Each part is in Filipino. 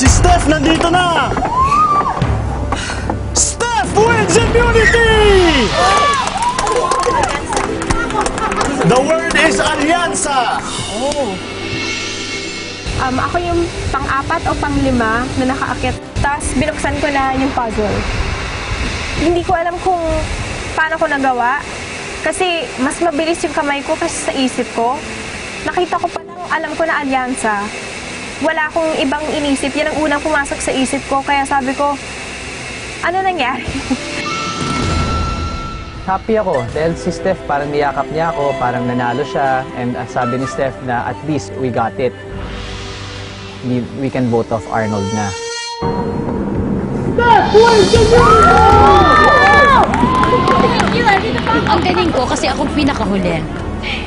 Steph nandito na! Steph wins immunity! The word is alyansa! Um, ako yung pang-apat o pang-lima na nakaakit. Tapos binuksan ko na yung puzzle. Hindi ko alam kung paano ko nagawa. Kasi mas mabilis yung kamay ko kasi sa isip ko. Nakita ko pa lang, alam ko na alyansa. Wala akong ibang inisip. Yan ang unang pumasok sa isip ko. Kaya sabi ko, ano nangyari? Happy ako dahil si Steph parang niyakap niya ako, parang nanalo siya and uh, sabi ni Steph na at least we got it. We, we can vote off Arnold na. Ang galing ko kasi ako pinakahuli.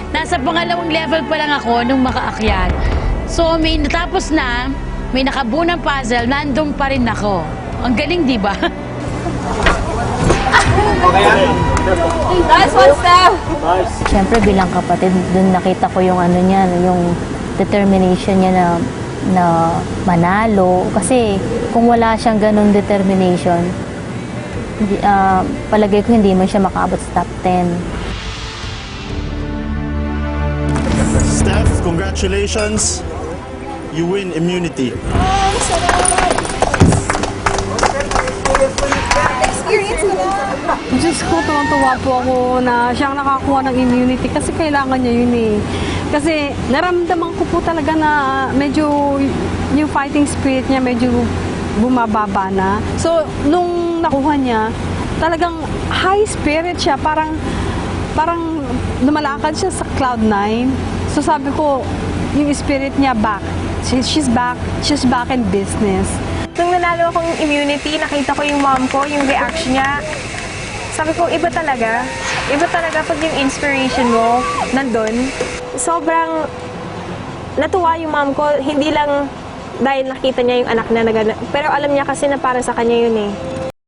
Nasa pangalawang level pa lang ako nung makaakyat. So may natapos na, may nakabunang puzzle, nandun pa rin ako. Ang galing, di ba? Siyempre bilang kapatid, dun nakita ko yung ano niya, yung determination niya na na manalo kasi kung wala siyang ganun determination hindi, ah, palagay ko hindi man siya makaabot sa top 10 Steph, congratulations! You win immunity. Diyos ko, tuwang-tuwa po ako na siyang nakakuha ng immunity kasi kailangan niya yun eh. Kasi naramdaman ko po talaga na medyo yung fighting spirit niya medyo bumababa na. So, nung nakuha niya, talagang high spirit siya. Parang, parang lumalakad siya sa cloud nine. So, sabi ko, yung spirit niya back. She, she's back. She's back in business. Nung nanalo akong immunity, nakita ko yung mom ko, yung reaction niya. Sabi ko, iba talaga. Iba talaga pag yung inspiration mo nandun. Sobrang natuwa yung mom ko, hindi lang dahil nakita niya yung anak na nagana. Pero alam niya kasi na para sa kanya yun eh.